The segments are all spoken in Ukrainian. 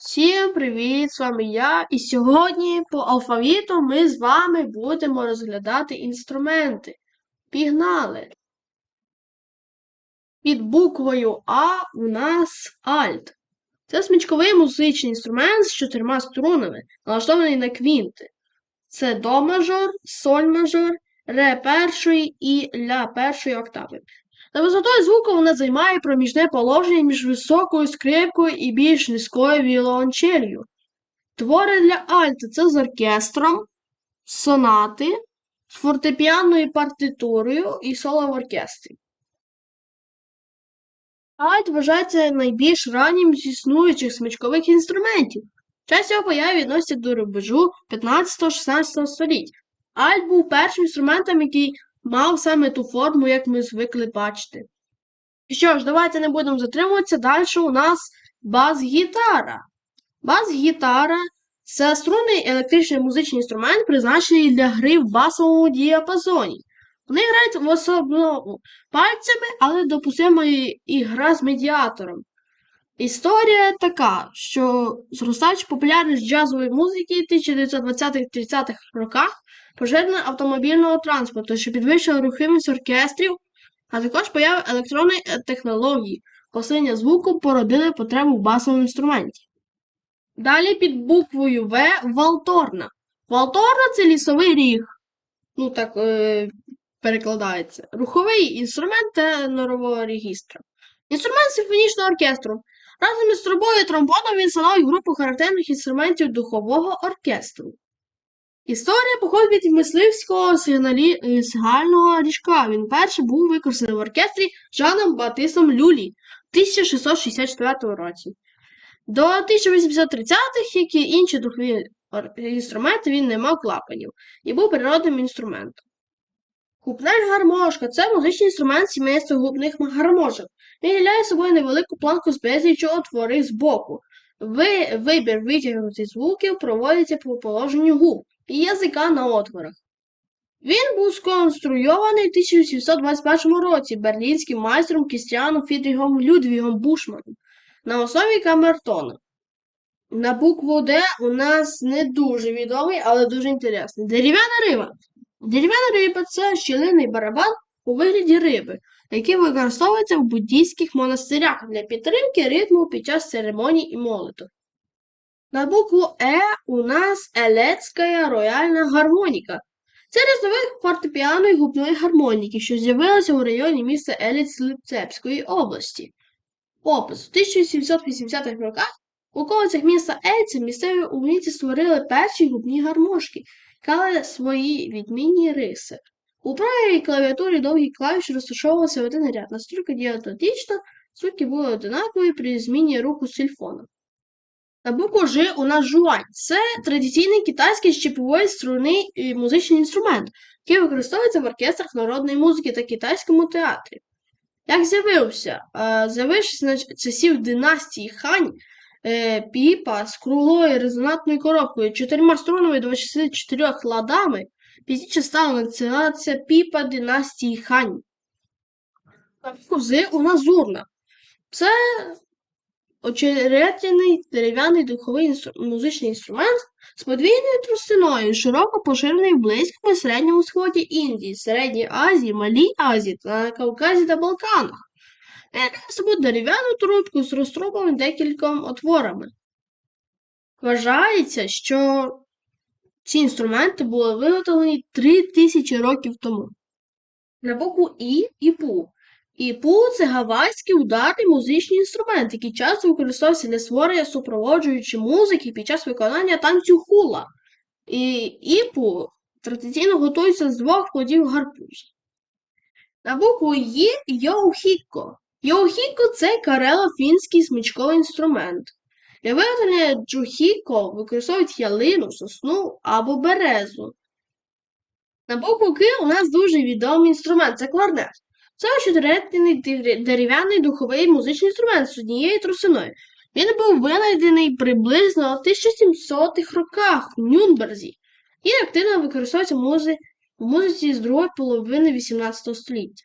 Всім привіт! З вами я. І сьогодні по алфавіту ми з вами будемо розглядати інструменти. Пігнали! Під буквою А у нас альт. Це смичковий музичний інструмент з чотирма струнами, налаштований на квінти. Це до мажор, соль мажор, ре першої і ля першої октави. За висотою звуку вона займає проміжне положення між високою скрипкою і більш низькою віолончелью. Твори для альта це з оркестром, сонати, з фортепіанною партитурою і соло в оркестрі. Альт вважається найбільш раннім з існуючих смичкових інструментів. Час його появи відноситься до рубежу 15-16 століть. Альт був першим інструментом, який мав саме ту форму, як ми звикли бачити. Що ж, давайте не будемо затримуватися. Далі у нас бас-гітара. Бас-гітара це струнний електричний музичний інструмент, призначений для гри в басовому діапазоні. Вони грають в особливо пальцями, але допустима і гра з медіатором. Історія така, що зростаючи популярність джазової музики в 1920-30-х роках поширення автомобільного транспорту, що підвищило рухомість оркестрів, а також поява електронної технології, посилення звуку породили потребу в басовому інструменті. Далі під буквою В валторна. Валторна це лісовий ріг. Ну так е, перекладається. Руховий інструмент тенорового регістру. Інструмент симфонічного оркестру. Разом із трубою і тромбоном він становить групу характерних інструментів духового оркестру. Історія походить від мисливського сигналі... сигнального ріжка. Він перший був використаний в оркестрі Жаном Батисом Люлі в 1664 році. До 1830-х, як і інші духові інструменти, він не мав клапанів і був природним інструментом. Губна гармошка це музичний інструмент сімейства губних гармошок. Він являє собою невелику планку з безліччю отвори з боку. Ви, вибір витягнутих звуків проводиться по положенню губ і язика на отворах. Він був сконструйований в 1721 році берлінським майстром Кістіаном Фідрігом Людвігом Бушманом на основі камертона. На букву Д у нас не дуже відомий, але дуже інтересний. Дерев'яна риба. Дерев'яна риба це щілинний барабан у вигляді риби, який використовується в буддійських монастирях для підтримки ритму під час церемоній і молитв. На букву Е у нас Елецька рояльна гармоніка. Це різновид фортепіаної губної гармоніки, що з'явилася у районі міста Еліць Липцепської області. Опис у 1780-х роках у околицях міста Ельці місцеві умільці створили перші губні гармошки, яка свої відмінні риси. У правій клавіатурі довгі клавіші розташовувалися в один ряд, настільки діатотично, звуки були одинакові при зміні руху сільфона. На букву Ж у нас жуань. Це традиційний китайський щеповий струнний музичний інструмент, який використовується в оркестрах народної музики та китайському театрі. Як з'явився? З'явившись на часів династії Хань, е, піпа з круглою резонантною коробкою, чотирма струнами і 24 ладами, пізніше стала називатися піпа династії Хань. На букву у нас зурна. Це очеретяний дерев'яний духовий інстру... музичний інструмент з подвійною тростиною, широко поширений в Близькому Середньому Сході Індії, Середній Азії, Малій Азії та на Кавказі та Балканах. Має собою дерев'яну трубку з розтрубами декільком отворами. Вважається, що ці інструменти були виготовлені 3000 років тому. На букву І і ПУ і пул це гавайський ударний музичний інструмент, який часто використовувався для створення супроводжуючої музики під час виконання танцю хула. І іпу традиційно готується з двох плодів гарбуз. На букву Є йоухіко. Йоухіко це карело-фінський смичковий інструмент. Для виготовлення джухіко використовують ялину, сосну або березу. На букву К у нас дуже відомий інструмент це кларнет. Це чотиретний дерев'яний духовий музичний інструмент з однією трусиною. Він був винайдений приблизно в 1700-х роках в Нюнберзі і активно використовується в музиці з другої половини XVIII століття.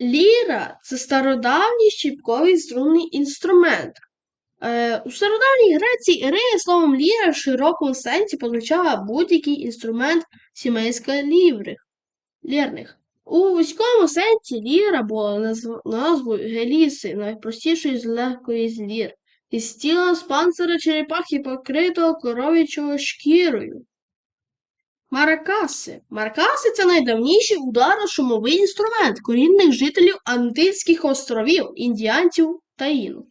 Ліра це стародавній щіпковий струнний інструмент. Е, у стародавній Греції ірия словом ліра в широкому сенсі позначала будь-який інструмент сімейська ліврих, лірних. У вузькому сенсі ліра була назвою геліси, найпростішої з легкої з лір, із тіла з панцира черепахи, покритого коров'ячою шкірою. Маракаси. Маракаси це найдавніший ударо-шумовий інструмент корінних жителів Антильських островів, індіанців та інок.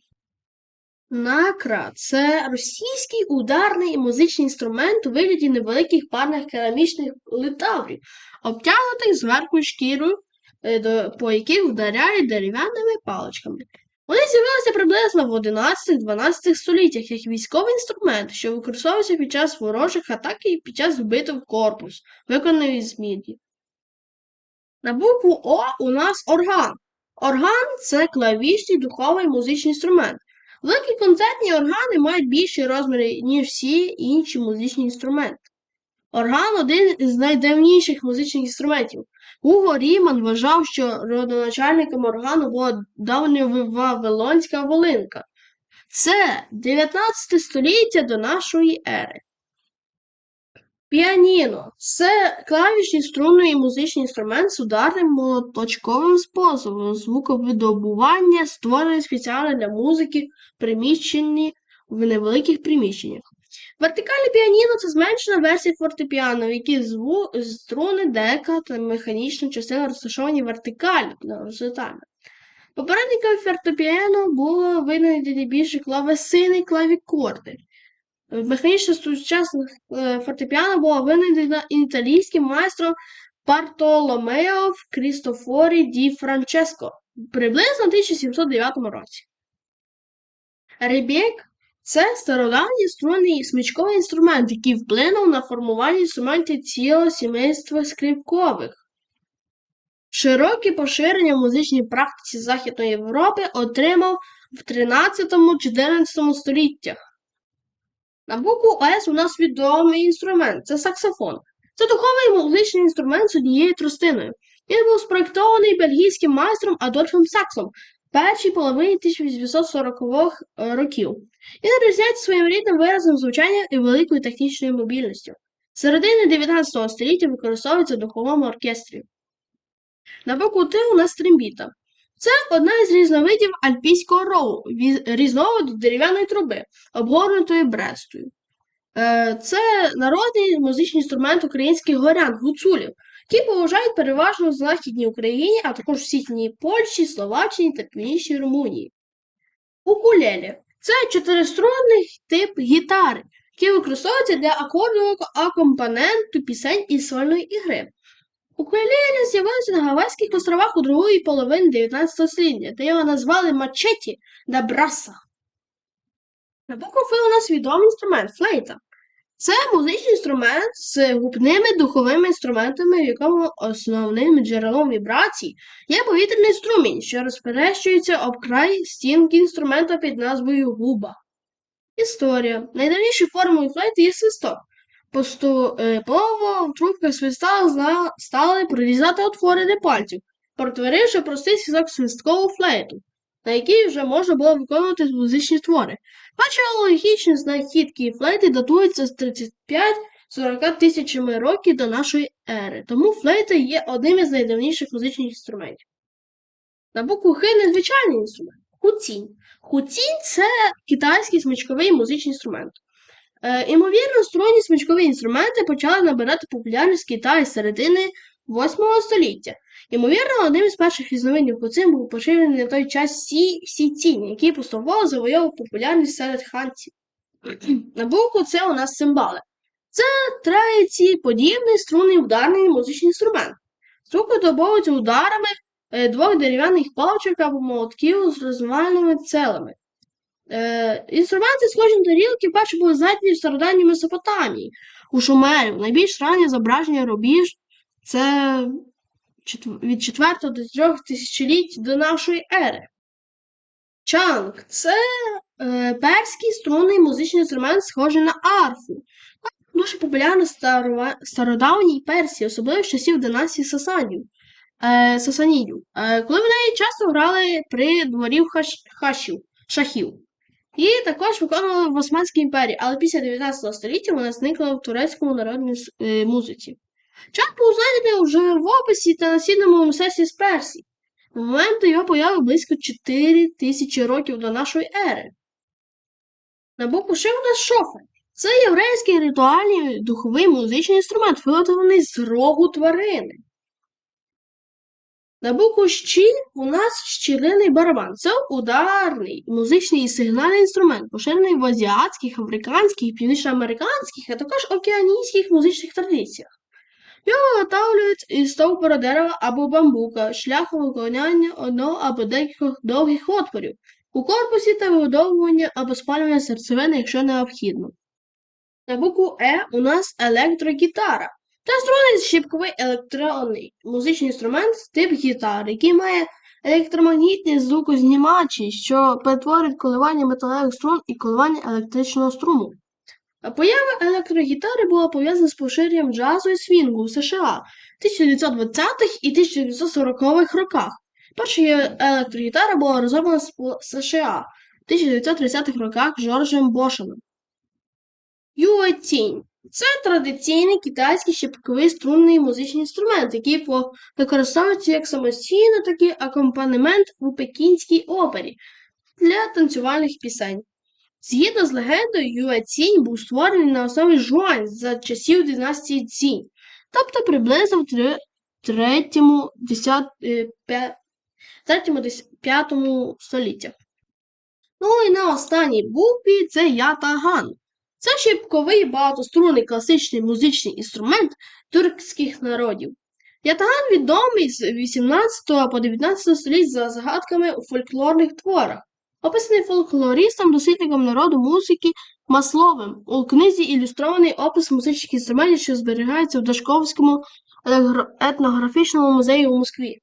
Накра це російський ударний і музичний інструмент у вигляді невеликих парних керамічних литаврів, обтягнутих зверху шкірою, е, по яких вдаряють дерев'яними паличками. Вони з'явилися приблизно в 11-12 століттях як військовий інструмент, що використовувався під час ворожих атак і під час битв корпус, виконаний з міді. На букву О у нас орган. Орган це клавішний духовий музичний інструмент. Великі концертні органи мають більші розміри, ніж всі інші музичні інструменти. Орган один із найдавніших музичних інструментів. Гуго Ріман вважав, що родоначальником органу була давньовавилонська волинка. Це 19 століття до нашої ери. Піаніно це клавішний струнний музичний інструмент з ударним молоточковим способом звуковидобування, створений спеціально для музики, приміщені в невеликих приміщеннях. Вертикальне піаніно це зменшена версія фортепіано, в якій зву... струни, дека та механічна частина розташовані вертикально, горизонтально. Попередниками фортепіано було винайдені більше клавесини клавікорди. Механічна сучасна е, фортепіано була винайдена італійським майстром Бартоломео Крістофорі ді Франческо приблизно в 1709 році. Ребєк це стародавній струнний смичковий інструмент, який вплинув на формування інструментів цілого сімейства скрипкових. Широке поширення в музичній практиці Західної Європи отримав в 13-14 століттях. На букву С у нас відомий інструмент це саксофон. Це духовий музичний інструмент з однією тростиною. Він був спроєктований бельгійським майстром Адольфом Саксом в першій половині 1840-х років. Він відрізняється своїм рідним виразом звучання і великою технічною мобільністю. Середини 19 століття використовується в духовому оркестрі. На букву Т у нас трембіта. Це одна із різновидів альпійського рову, різновиду дерев'яної труби, обгорнутої брестою. Е, Це народний музичний інструмент українських горян, гуцулів, які поважають переважно в Західній Україні, а також в Східній Польщі, Словаччині та Північній Румунії. Укулелі це чотириструнний тип гітари, який використовується для акордового акомпаненту пісень і сольної ігри. Укулеле з'явилося на Гавайських островах у другій половині 19 століття, де його назвали мачеті да браса. На у нас відомий інструмент флейта. Це музичний інструмент з губними духовими інструментами, в якому основним джерелом вібрацій є повітряний струмінь, що розперещується об край стінки інструмента під назвою губа. Історія. Найдавнішою формою флейти є свисток. Поступово в трубках свиста стали прорізати отвори пальців, перетворивши простий в свисткову флейту, на якій вже можна було виконувати музичні твори. Перші логічні знахідки флейти датуються з 35-40 тисячами років до нашої ери, тому флейта є одним із найдавніших музичних інструментів. На букву Х незвичайний інструмент хуцінь. Хуцінь це китайський смичковий музичний інструмент. Е, імовірно, струнні смичкові інструменти почали набирати популярність в Китаї з середини 8 століття. Ймовірно, одним із перших різновидів хуцин був поширений на той час сі, сіцінь, який поступово завоював популярність серед ханців. На букву це у нас цимбали. Це подібний струнний ударний музичний інструмент. Звук видобовується ударами е, двох дерев'яних паличок або молотків з розвальними целами. Е, інструменти, схожі на тарілки, вперше були знайдені в стародавній Месопотамії, у Шумерів. Найбільш раннє зображення рубіж це від 4 до 3 тисячоліть до нашої ери. Чанг це е, перський струнний музичний інструмент, схожий на арфу. Дуже популярна стародавній Персії, особливо з часів династії Сасанів. Е, Сасанідів, е, коли в неї часто грали при дворі хаш, хашів, шахів. Її також виконували в Османській імперії, але після 19 століття вона зникла в турецькому народній е, музиці. Чат був знайдений вже в описі та насідному мистецтві з Персії. На момент його появи близько 4 тисячі років до нашої ери. На букву Ш у нас шофер. Це єврейський ритуальний духовий музичний інструмент, виготовлений з рогу тварини. На букву Щ у нас щілиний барабан. Це ударний музичний і сигнальний інструмент, поширений в азіатських, африканських, північноамериканських, а також океанійських музичних традиціях. Його виготовлюють із стовбура дерева або бамбука, шляхом виконання одного або декількох довгих отворів у корпусі та вигодовування або спалювання серцевини, якщо необхідно. На букву Е у нас електрогітара. Це струнний щіпковий електронний музичний інструмент тип гітари, який має електромагнітні звукознімачі, що перетворюють коливання металевих струн і коливання електричного струму. Поява електрогітари була пов'язана з поширенням джазу і свінгу у США в 1920-х і 1940-х роках. Перша електрогітара була розроблена в США в 1930-х роках Жоржем Бошеном. Юетінь це традиційний китайський щепковий струнний музичний інструмент, який використовується як самостійно, так і акомпанемент у пекінській опері для танцювальних пісень. Згідно з легендою, Юецінь був створений на основі жуань за часів династії Цінь, тобто приблизно в три- третьому, десят- е, пе- третьому, дес- п'ятому століттях. Ну і на останній букві це ятаган. Це щіпковий багатострунний класичний музичний інструмент тюркських народів. Ятаган відомий з 18 по 19 століть за загадками у фольклорних творах, описаний фольклористом, дослідником народу музики Масловим у книзі ілюстрований опис музичних інструментів, що зберігається в Дашковському етнографічному музеї у Москві.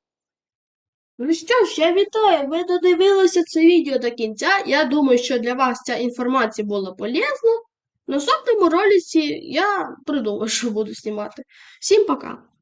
Ну що ж, я вітаю, ви додивилися це відео до кінця. Я думаю, що для вас ця інформація була полезна. В наступному ролиці я придумаю, що буду знімати. Всім пока!